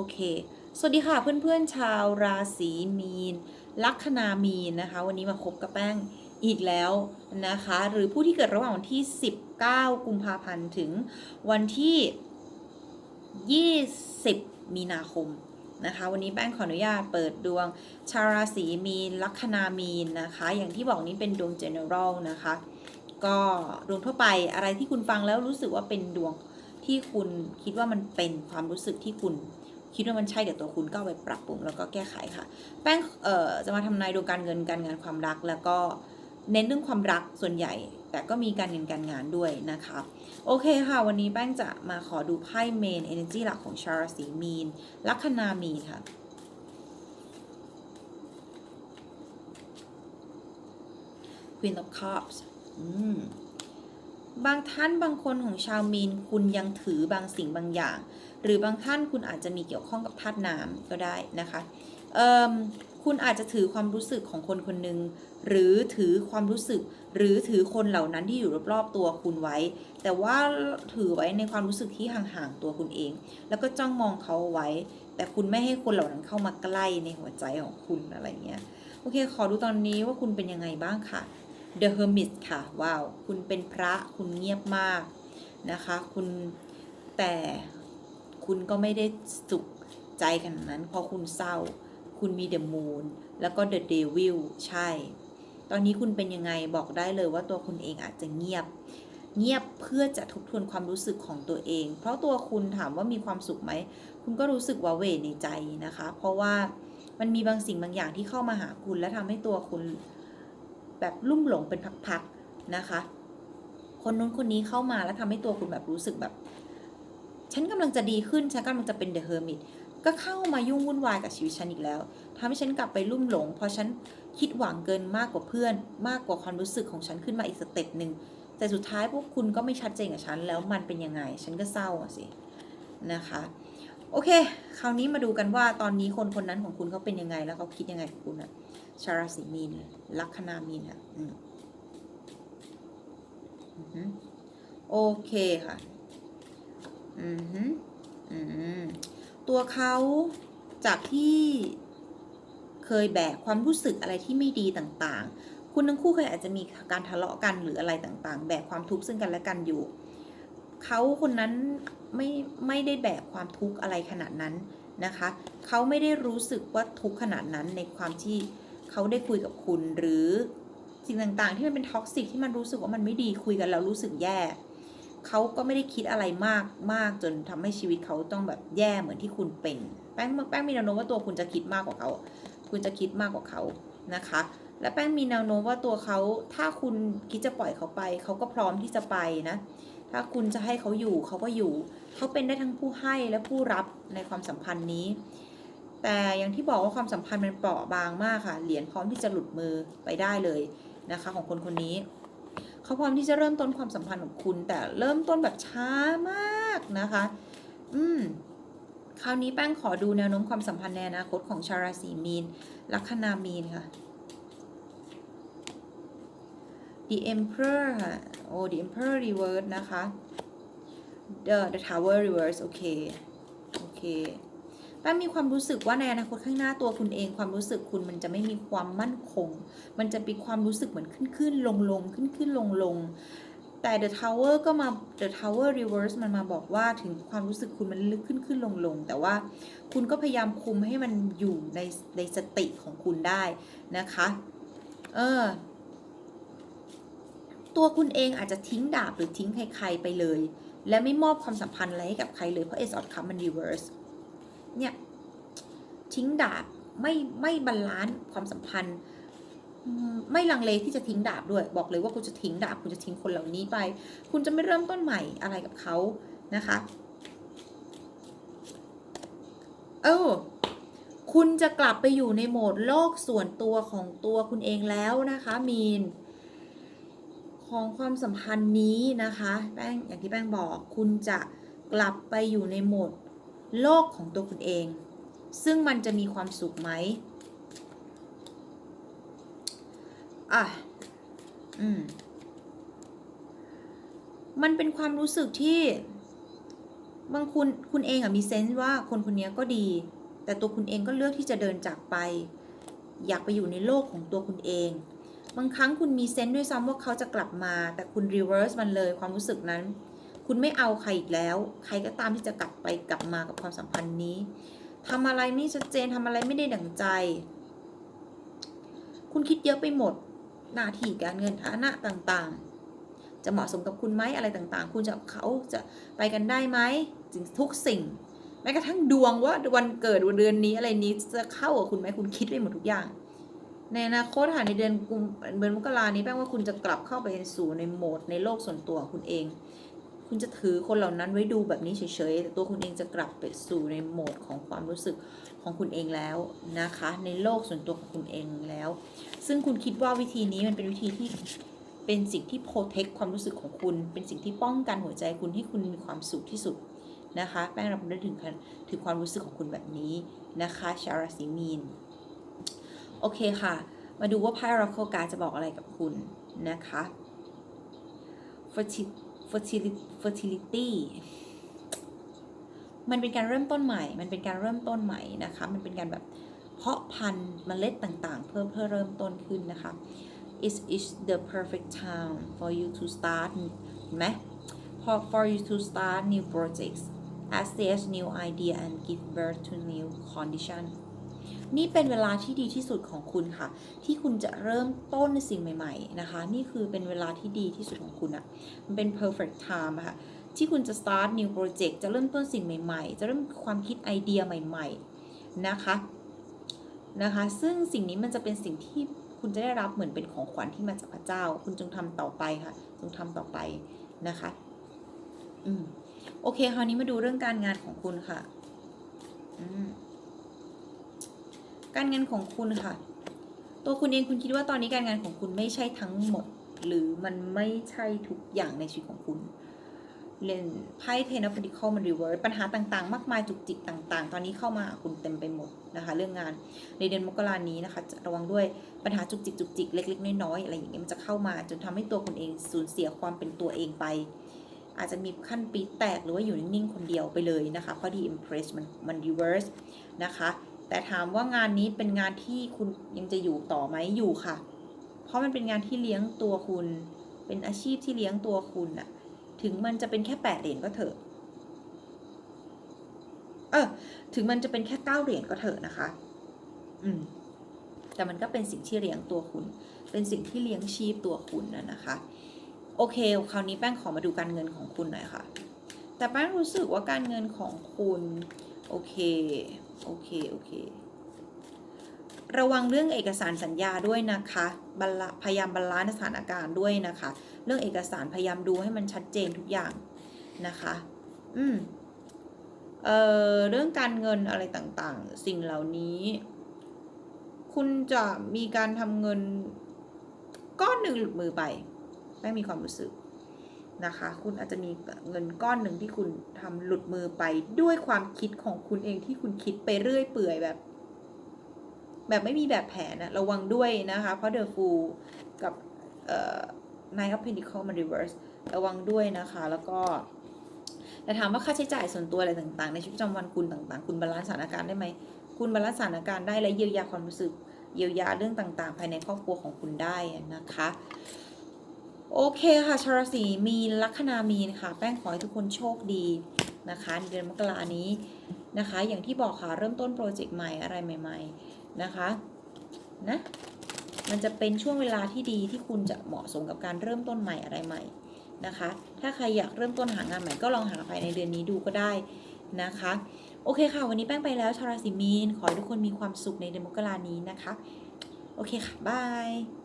อเค สวัสดีค่ะเพื่อนๆชาวราศีมีน ลัคนามีนนะคะ วันนี้มาพบกับแป้งอีกแล้วนะคะ หรือผู้ที่เกิดระหว่างวันที่ 19 กุมภาพันธ์ถึงวันที่ 20 มีนาคมนะคะวันนี้แป้งขออนุญาตเปิดดวงชาวราศีมีนลัคนามีนนะคะ อย่างที่บอกนี้เป็นดวง general นะคะ ก็ดวงทั่วไปอะไรที่คุณฟังแล้วรู้สึกว่าเป็นดวงที่คุณคิดว่ามันเป็นความรู้สึกที่คุณ คิดว่ามันใช่กับตัวคุณก็ไปปรับปรุงแล้วก็แก้ไขค่ะ แป้งเอ่อจะมาทำนายดวงการเงินการงานความรัก แล้วก็เน้นเรื่องความรักส่วนใหญ่ แต่ก็มีการเงินการงานด้วยนะคะโอเคค่ะ วันนี้แป้งจะมาขอดูไพ่เมน energy หลักของชาวราศีมีน ลัคนามีนค่ะ Queen of Cups อืม บางท่านบางคนของชาวมีนคุณยังถือบางสิ่งบางอย่าง หรือบางท่านคุณอาจจะมีเกี่ยวข้องกับธาตุน้ำก็ได้นะคะคุณอาจจะถือความรู้สึกของคนคนหนึ่งหรือถือความรู้สึก หรือถือคนเหล่านั้นที่อยู่รอบๆตัวคุณไว้ แต่ว่าถือไว้ในความรู้สึกที่ห่างๆตัวคุณเอง แล้วก็จ้องมองเขาเอาไว้ แต่คุณไม่ให้คนเหล่านั้นเข้ามาใกล้ในหัวใจของคุณอะไรเงี้ยโอเค ขอดูตอนนี้ว่าคุณเป็นยังไงบ้างค่ะ The Hermit ค่ะ ว้าว คุณเป็นพระคุณเงียบมากนะคะ คุณแต่คุณก็ไม่ได้สุขใจขนาดนั้นเพราะคุณเศร้า คุณมี The Moon แล้วก็ The Devil ใช่ ตอนนี้คุณเป็นยังไงบอกได้เลยว่าตัวคุณเองอาจจะเงียบ เงียบเพื่อจะทบทวนความรู้สึกของตัวเอง เพราะตัวคุณถามว่ามีความสุขไหม คุณก็รู้สึกว่าเวในใจนะคะ เพราะว่ามันมีบางสิ่งบางอย่างที่เข้ามาหาคุณและทำให้ตัวคุณ แบบลุ่มหลงเป็นพักๆนะคะ คนนู้นคนนี้เข้ามาแล้วทำให้ตัวคุณแบบรู้สึกแบบ ฉันกำลังจะดีขึ้น ฉันกำลังจะเป็นเดอะเฮอร์มิตก็เข้ามายุ่งวุ่นวายกับชีวิตฉันอีกแล้วทำให้ฉันกลับไปลุ่มหลง เพราะฉันคิดหวังเกินมากกว่าเพื่อน มากกว่าความรู้สึกของฉันขึ้นมาอีกสเต็ปหนึ่งแต่สุดท้ายพวกคุณก็ไม่ชัดเจนกับฉันแล้วมันเป็นยังไง ฉันก็เศร้าสินะคะ โอเค คราวนี้มาดูกันว่าตอนนี้คนคนนั้นของคุณเขาเป็นยังไงแล้วเขาคิดยังไงกับคุณอะ ชาราศีมีน ลัคนามีนค่ะโอเคค่ะ อือหืออืมตัวเขาจากที่เคยแบกความรู้สึกอะไรที่ไม่ดีต่างๆ คุณทั้งคู่เคยอาจจะมีการทะเลาะกันหรืออะไรต่างๆ แบกความทุกข์ซึ่งกันและกันอยู่ เขาคนนั้นไม่ไม่ได้แบกความทุกข์อะไรขนาดนั้นนะคะ เขาไม่ได้รู้สึกว่าทุกข์ขนาดนั้นในความที่ เขาได้คุยกับคุณหรือสิ่งต่างๆ ที่มันเป็นท็อกซิกที่มันรู้สึกว่ามันไม่ดีคุยกันแล้วรู้สึกแย่เขาก็ไม่ได้คิดอะไรมากมากจนทำให้ชีวิตเขาต้องแบบแย่เหมือนที่คุณเป็น แป้งแป้งมีแนวโน้มว่าตัวคุณจะคิดมากกว่าเขา คุณจะคิดมากกว่าเขานะคะ และแป้งมีแนวโน้มว่าตัวเขาถ้าคุณคิดจะปล่อยเขาไป เขาก็พร้อมที่จะไปนะ ถ้าคุณจะให้เขาอยู่เขาก็อยู่ เขาเป็นได้ทั้งผู้ให้และผู้รับในความสัมพันธ์นี้ แต่อย่างที่บอกว่าความสัมพันธ์มันเปราะบางมากค่ะ เหรียญพร้อมที่จะหลุดมือไปได้เลยนะคะ ของคนคนนี้ เขาพร้อมที่จะเริ่มต้นความสัมพันธ์ของคุณ แต่เริ่มต้นแบบช้ามากนะคะ อืมคราวนี้แป้งขอดูแนวโน้มความสัมพันธ์ในอนาคตของชาวราศีมีน ลัคนามีนค่ะ The Emperor ค่ะ โอ้ The Emperor reverse นะคะ The The Tower reverse โอเค โอเค แป้งมีความรู้สึกว่าในอนาคตข้างหน้าตัวคุณเอง ความรู้สึกคุณมันจะไม่มีความมั่นคง มันจะมีความรู้สึกเหมือนขึ้นขึ้นลงลงขึ้นขึ้นลงลงแต่ The Tower ก็มา The Tower Reverse มันมาบอกว่าถึงความรู้สึกคุณมันลึกขึ้นขึ้นลงลงแต่ว่าคุณก็พยายามคุมให้มันอยู่ในในสติของคุณได้นะคะ เออ ตัวคุณเองอาจจะทิ้งดาบหรือทิ้งใครๆไปเลย และไม่มอบความสัมพันธ์อะไรให้กับใครเลย เพราะ Ace of Cups มัน reverse เนี่ยทิ้งดาบไม่ไม่บาลานซ์ความสัมพันธ์ ไม่ลังเลที่จะทิ้งดาบด้วย บอกเลยว่าคุณจะทิ้งดาบคุณจะทิ้งคนเหล่านี้ไป คุณจะไม่เริ่มต้นใหม่อะไรกับเขานะคะเออคุณจะกลับไปอยู่ในโหมดโลกส่วนตัวของตัวคุณเองแล้วนะคะมีน ของความสัมพันธ์นี้นะคะแป้งอย่างที่แป้งบอก คุณจะกลับไปอยู่ในโหมด โลกของตัวคุณเอง ซึ่งมันจะมีความสุขไหมอะอืมมันเป็นความรู้สึกที่บางคุณคุณเองอะมีเซนส์ว่าคนคนนี้ก็ดี แต่ตัวคุณเองก็เลือกที่จะเดินจากไป อยากไปอยู่ในโลกของตัวคุณเอง บางครั้งคุณมีเซนส์ด้วยซ้ำว่าเขาจะกลับมา แต่คุณรีเวิร์สมันเลยความรู้สึกนั้น คุณไม่เอาใครอีกแล้ว ใครก็ตามที่จะกลับไปกลับมากับความสัมพันธ์นี้ทำอะไรไม่ชัดเจนทำอะไรไม่ได้ดั่งใจ คุณคิดเยอะไปหมด หน้าที่การเงินฐานะต่างๆ จะเหมาะสมกับคุณไหมอะไรต่างๆ คุณจะเขาจะไปกันได้ไหมสิ่งทุกสิ่ง แม้กระทั่งดวงว่าวันเกิดวันเดือนนี้อะไรนี้จะเข้ากับคุณไหมคุณคิดไปหมดทุกอย่าง ในอนาคตค่ะในเดือนกุมเดือนมกรานี้แป้งว่าคุณจะกลับเข้าไปสู่ในโหมดในโลกส่วนตัวของคุณเอง คุณจะถือคนเหล่านั้นไว้ดูแบบนี้เฉยๆ แต่ตัวคุณเองจะกลับไปสู่ในโหมดของความรู้สึกของคุณเองแล้วนะคะ ในโลกส่วนตัวของคุณเองแล้ว ซึ่งคุณคิดว่าวิธีนี้มันเป็นวิธีที่เป็นสิ่งที่โปรเทคความรู้สึกของคุณ เป็นสิ่งที่ป้องกันหัวใจคุณให้คุณมีความสุขที่สุดนะคะ แป้งรับรู้ถึงถึงความรู้สึกของคุณแบบนี้นะคะชาวราศีมีน โอเคค่ะ มาดูว่าไพ่ Oracle กาจะบอกอะไรกับคุณนะคะ Fertility fertility มันเป็นการเริ่มต้นใหม่ มันเป็นการเริ่มต้นใหม่นะคะ มันเป็นการแบบเพาะพันธุ์เมล็ดต่างๆ เพื่อเพื่อเริ่มต้นขึ้นนะคะ It is the perfect time for you to start ไหม for for you to start new projects access new idea and give birth to new condition นี่เป็นเวลาที่ดีที่สุดของคุณค่ะ ที่คุณจะเริ่มต้นสิ่งใหม่ๆนะคะ นี่คือเป็นเวลาที่ดีที่สุดของคุณอะมันเป็น perfect time ค่ะ ที่คุณจะ start new project จะเริ่มต้นสิ่งใหม่ๆ จะเริ่มความคิดไอเดียใหม่ๆนะคะนะคะ ซึ่งสิ่งนี้มันจะเป็นสิ่งที่คุณจะได้รับเหมือนเป็นของขวัญที่มาจากพระเจ้า คุณจงทำต่อไปค่ะ จงทำต่อไปนะคะ อืม โอเค คราวนี้มาดูเรื่องการงานของคุณค่ะ อืม การงานของคุณค่ะ ตัวคุณเองคุณคิดว่าตอนนี้การงานของคุณไม่ใช่ทั้งหมด หรือมันไม่ใช่ทุกอย่างในชีวิตของคุณเล่นไพ่เทนอฟดิคอลมันรีเวิร์สปัญหาต่างๆ มากมายจุกจิกต่าง ๆ ตอนนี้เข้ามาคุณเต็มไปหมดนะคะ เรื่องงานในเดือนมกรานี้นะคะจะระวังด้วยปัญหาจุกจิกจุกจิกเล็กๆน้อยๆอะไรอย่างเงี้ยมันจะเข้ามาจนทำให้ตัวคุณเองสูญเสียความเป็นตัวเองไป อาจจะมีขั้นปีแตกหรือว่าอยู่นิ่งๆคนเดียวไปเลยนะคะเพราะดีอิมเพรสมันมันรีเวิร์สนะคะ แต่ถามว่างานนี้เป็นงานที่คุณยังจะอยู่ต่อไหมอยู่ค่ะ เพราะมันเป็นงานที่เลี้ยงตัวคุณ เป็นอาชีพที่เลี้ยงตัวคุณอะถึงมันจะเป็นแค่แปดเหรียญก็เถอะ เออ ถึงมันจะเป็นแค่เก้าเหรียญก็เถอะนะคะ อืม แต่มันก็เป็นสิ่งที่เลี้ยงตัวคุณ เป็นสิ่งที่เลี้ยงชีพตัวคุณนะนะคะ โอเค คราวนี้แป้งขอมาดูการเงินของคุณหน่อยค่ะ แต่แป้งรู้สึกว่าการเงินของคุณ โอเค โอเค โอเค ระวังเรื่องเอกสารสัญญาด้วยนะคะบลพยายามบาลานซ์สถานการณ์ด้วยนะคะ เรื่องเอกสารพยายามดูให้มันชัดเจนทุกอย่างนะคะ อืม เอ่อ เรื่องการเงินอะไรต่างๆ สิ่งเหล่านี้ คุณจะมีการทำเงินก้อนหนึ่งหลุดมือไป ไม่มีความรู้สึก นะคะ คุณอาจจะมีเงินก้อนหนึ่งที่คุณทำหลุดมือไปด้วยความคิดของคุณเองที่คุณคิดไปเรื่อยเปื่อยแบบ แบบไม่มีแบบแผนนะระวังด้วยนะคะ เพราะเดอะฟูกับเอ่อ Nine of Pentacles มัน reverse ระวังด้วยนะคะ แล้วก็แต่ถามว่าค่าใช้จ่ายส่วนตัวอะไรต่างๆ ในชีวิตประจำวันคุณต่างๆ คุณบาลานซ์สถานการณ์ได้ไหม คุณบาลานซ์สถานการณ์ได้และเยียวยาความรู้สึก เยียวยาเรื่องต่างๆ ภายในครอบครัวของคุณได้นะคะ โอเคค่ะชาวราศีมีนลัคนามีนค่ะ แป้งขอให้ทุกคนโชคดีนะคะในเดือนมกรานี้นะคะ อย่างที่บอกค่ะเริ่มต้นโปรเจกต์ใหม่อะไรใหม่ ๆนะคะนะมันจะเป็นช่วงเวลาที่ดีที่คุณจะเหมาะสมกับการเริ่มต้นใหม่อะไรใหม่นะคะ ถ้าใครอยากเริ่มต้นหางานใหม่ก็ลองหาภายในเดือนนี้ดูก็ได้นะคะ โอเคค่ะ วันนี้แป้งไปแล้วชาวราศีมีน ขอให้ทุกคนมีความสุขในเดือนมกรานี้นะคะ โอเคค่ะ บาย